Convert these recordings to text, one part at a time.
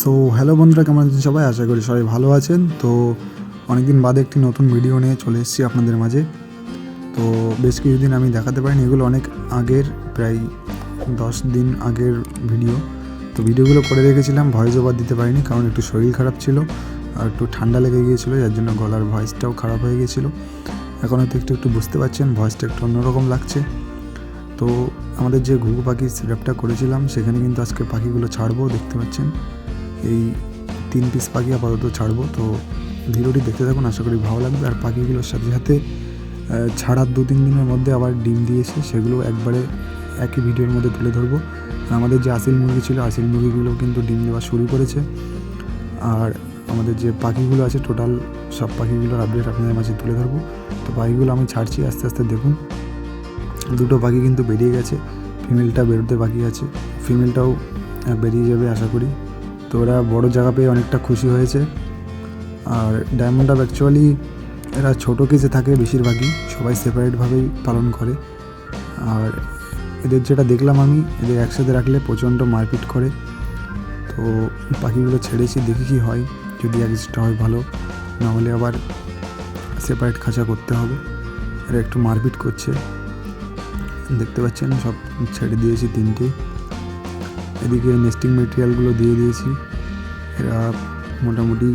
So hello বন্ধুরা, কেমন আছেন সবাই? আশা করি সবাই ভালো আছেন। তো, অনেকদিন বাদে একটি নতুন ভিডিও নিয়ে চলে এসেছি আপনাদের মাঝে। তো, বেশ কিছুদিন আমি দেখাতে পারিনি, এগুলো অনেক আগের, প্রায় দশ দিন আগের ভিডিও তো ভিডিওগুলো করে রেখেছিলাম ভয়েস ওভার দিতে পারিনি, কারণ একটু শরীর খারাপ ছিল, আর একটু ঠান্ডা লেগে গিয়েছিল, যার জন্য গলার ভয়েসটাও খারাপ হয়ে গিয়েছিল। এখন হয়তো একটু একটু বুঝতে পারছেন ভয়েসটা একটু অন্যরকম লাগছে। তো, আমাদের যে ঘুঘু পাখির সেটআপটা করেছিলাম, সেখানে কিন্তু আজকে পাখিগুলো ছাড়বো, দেখতে পাচ্ছেন। এই তিন পিস পাখি আপাতত ছাড়বো। তো ভিডিওটি দেখতে থাকুন, আশা করি ভালো লাগবে। আর পাখিগুলোর সাথে সাথে ছাড়ার দু তিন দিনের মধ্যে আবার ডিম দিয়েছে, সেগুলো একবারে একই ভিডিওর মধ্যে তুলে ধরবো। আমাদের যে আসিল মুরগি ছিল, আসিল মুরগিগুলো কিন্তু ডিম দেওয়া শুরু করেছে। আর আমাদের যে পাখিগুলো আছে টোটাল সব পাখিগুলোর আপডেট আপনাদের মাঝে তুলে ধরবো। তো পাখিগুলো আমি ছাড়ছি, আস্তে আস্তে দেখুন। দুটো পাখি কিন্তু বেরিয়ে গেছে ফিমেলটা বেরোতে বাকি আছে। ফিমেলটাও বেরিয়ে যাবে, আশা করি। তো ওরা বড় জায়গা পেয়ে অনেকটা খুশি হয়েছে। আর ডায়মন্ড আপ অ্যাকচুয়ালি এরা ছোটো কেসে থাকে বেশিরভাগই, সবাই সেপারেটভাবেই পালন করে। আর এদের যেটা দেখলাম আমি, এদের একসাথে রাখলে প্রচণ্ড মারপিট করে। তো পাখিগুলো ছেড়েছি, দেখি কি হয়। যদি অ্যাডজাস্ট হয় ভালো না হলে আবার সেপারেট খাঁচা করতে হবে। এরা একটু মারপিট করছে। দেখতে পাচ্ছেন, সব ছেড়ে দিয়েছি তিনটে। এদিকে নেস্টিং মেটেরিয়ালগুলো দিয়ে দিয়েছি। এরা মোটামুটি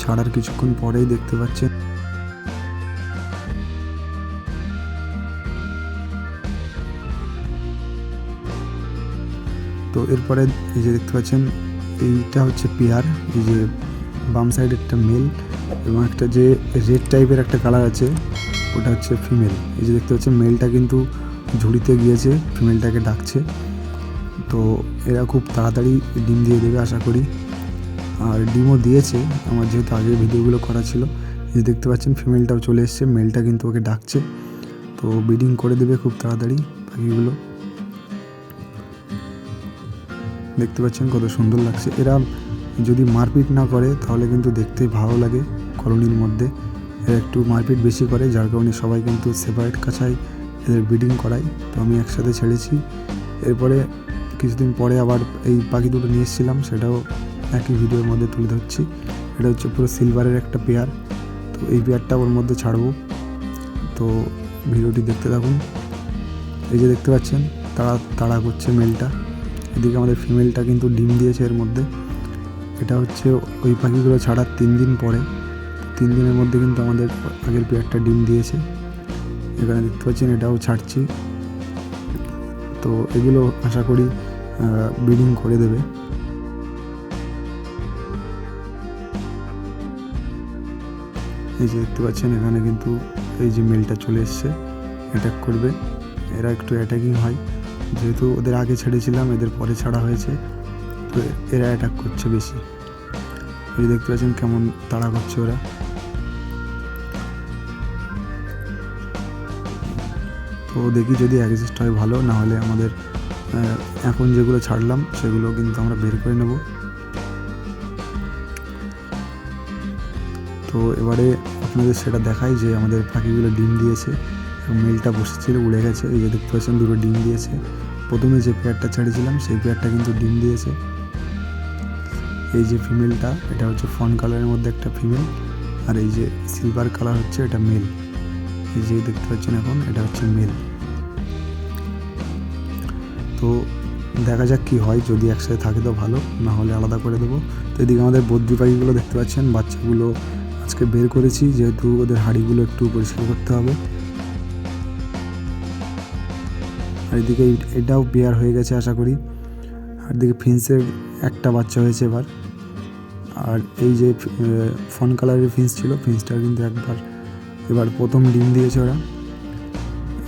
ছাড়ার কিছুক্ষণ পরেই দেখতে পাচ্ছেন। তো এরপরে এই যে দেখতে পাচ্ছেন, এইটা হচ্ছে পেয়ার, এই যে বাম সাইডে একটা মেল এবং একটা যে রেড টাইপের একটা কালার আছে, ওটা হচ্ছে ফিমেল এই যে দেখতে পাচ্ছেন মেলটা কিন্তু ঝুড়িতে গিয়েছে ফিমেলটাকে ডাকছে। তো এরা খুব তাড়াতাড়ি ডিম দিয়ে দেবে আশা করি। আর ডিমও দিয়েছে, আমার যেহেতু আগে ভিডিওগুলো করা ছিল। যে দেখতে পাচ্ছেন ফিমেলটাও চলে এসছে মেলটা কিন্তু ওকে ডাকছে। তো ব্রিডিং করে দেবে খুব তাড়াতাড়ি পাখিগুলো দেখতে পাচ্ছেন কত সুন্দর লাগছে। এরা যদি মারপিট না করে, তাহলে কিন্তু দেখতে ভালো লাগে কলোনির মধ্যে। এরা একটু মারপিট বেশি করে, যার কারণে সবাই কিন্তু সেপারেট কাছায় এদের ব্রিডিং করায়। তো আমি একসাথে ছেড়েছি। এরপরে কিছুদিন পরে আবার এই পাখি দুটো নিয়ে এসেছিলাম, সেটাও একই ভিডিওর মধ্যে তুলে ধরছি। এটা হচ্ছে পুরো সিলভারের একটা পেয়ার। তো এই পেয়ারটা ওর মধ্যে ছাড়বো। তো ভিডিওটি দেখতে থাকুন। এই যে দেখতে পাচ্ছেন, তাড়া তাড়া করছে মেলটা। এদিকে আমাদের ফিমেলটা কিন্তু ডিম দিয়েছে এর মধ্যে। এটা হচ্ছে ওই পাখিগুলো ছাড়ার তিন দিন পরে। তিন দিনের মধ্যে কিন্তু আমাদের আগের পেয়ারটা ডিম দিয়েছে। এখানে দেখতে পাচ্ছেন এটাও ছাড়ছি। তো এগুলো আশা করি ব্রিডিং করে দেবে। এই যে দেখতে পাচ্ছেন, এখানে কিন্তু এই যে মেলটা চলে এসছে অ্যাটাক করবে। এরা একটু অ্যাটাকিং হয়। যেহেতু ওদের আগে ছেড়েছিলাম, এদের পরে ছাড়া হয়েছে, তো এরা অ্যাটাক করছে বেশি। এই দেখতে পাচ্ছেন কেমন তাড়া করছে ওরা। তো দেখি যদি অ্যাডজাস্ট হয় ভালো, না হলে আমাদের এখন যেগুলো ছাড়লাম, সেগুলো কিন্তু আমরা বের করে নেব। তো এবারে আপনাদের সেটা দেখাই যে আমাদের পাখিগুলো ডিম দিয়েছে মেলটা বসেছিল, উড়ে গেছে। এই যে দেখতে পাচ্ছেন, দুটো ডিম দিয়েছে। প্রথমে যে পেয়ারটা ছেড়েছিলাম সেই পেয়ারটা কিন্তু ডিম দিয়েছে। এই যে ফিমেলটা, এটা হচ্ছে ফন কালারের মধ্যে একটা ফিমেল, আর এই যে সিলভার কালার হচ্ছে, এটা মেল। এই যে দেখতে পাচ্ছেন এখন, এটা হচ্ছে মেল। তো দেখা যাক কি হয়, যদি একসাথে থাকে তো ভালো, না হলে আলাদা করে দেবো। তো এদিকে আমাদের বদ্রি পাখিগুলো দেখতে পাচ্ছেন, বাচ্চাগুলো আজকে বের করেছি, যেহেতু ওদের হাঁড়িগুলো একটু পরিষ্কার করতে হবে। আর এদিকে এটাও পেয়ার হয়ে গেছে আশা করি। আর এদিকে ফিন্সের একটা বাচ্চা হয়েছে এবার। আর এই যে ফন কালারের ফিন্স ছিল ফিন্সটা কিন্তু একবার, এবার প্রথম ডিম দিয়েছে ওরা।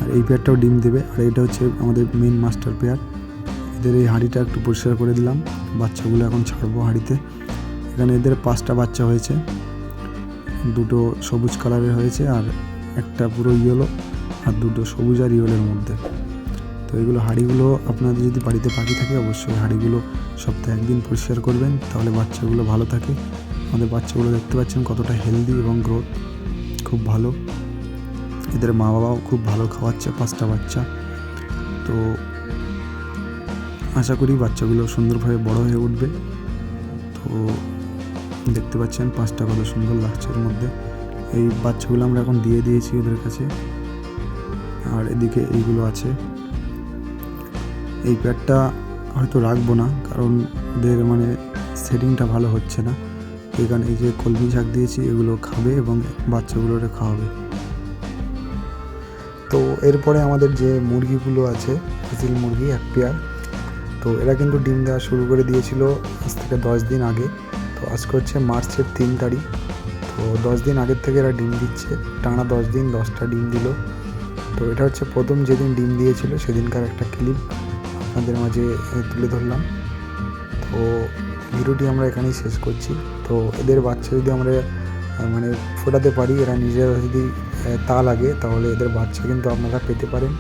আর এই পেয়ারটাও ডিম দেবে। আর এটা হচ্ছে আমাদের মেন মাস্টার পেয়ার। এদের এই হাঁড়িটা একটু পরিষ্কার করে দিলাম। বাচ্চাগুলো এখন ছাড়বো হাঁড়িতে। এখানে এদের পাঁচটা বাচ্চা হয়েছে। দুটো সবুজ কালারের হয়েছে আর একটা পুরো ইয়েলো আর দুটো সবুজ আর ইয়েলোর মধ্যে। তো এগুলো হাঁড়িগুলো আপনাদের যদি বাড়িতে পাখি থাকে, অবশ্যই হাঁড়িগুলো সপ্তাহে একদিন পরিষ্কার করবেন। তাহলে বাচ্চাগুলো ভালো থাকে। আমাদের বাচ্চাগুলো দেখতে পাচ্ছেন কতটা হেলদি এবং গ্রোথ খুব ভালো। এদের মা বাবাও খুব ভালো খাওয়াচ্ছে, পাঁচটা বাচ্চা। তো আশা করি বাচ্চাগুলো সুন্দরভাবে বড় হয়ে উঠবে। তো দেখতে পাচ্ছেন পাঁচটা কত সুন্দর লাগছে এর মধ্যে। এই বাচ্চাগুলো আমরা এখন দিয়ে দিয়েছি ওদের কাছে। আর এদিকে এইগুলো আছে। এই প্যাডটা হয়তো রাখব না, কারণ ওদের মানে সেটিংটা ভালো হচ্ছে না। কারণে এই যে কলমি শাক দিয়েছি, এগুলো খাবে এবং বাচ্চাগুলোরে খাওয়াবে। তো এরপরে আমাদের যে মুরগিগুলো আছে হাসিল মুরগি এক পেয়ার তো এরা কিন্তু ডিম দেওয়া শুরু করে দিয়েছিল আজ থেকে দশ দিন আগে। তো আজকে হচ্ছে মার্চের তিন তারিখ, তো দশ দিন আগের থেকে এরা ডিম দিচ্ছে। টানা দশ দিন, দশটা ডিম দিল। তো এটা হচ্ছে প্রথম যেদিন ডিম দিয়েছিল, সেদিনকার একটা ক্লিপ আপনাদের মাঝে তুলে ধরলাম। তো ভিডিওটি আমরা এখানেই শেষ করছি। তো এদের বাচ্চা যদি আমরা মানে ফোটাতে পারি, এরা নিজেরা যদি তা লাগে তাহলে এদের বাচ্চা কিন্তু আপনারা পেতে পারেন।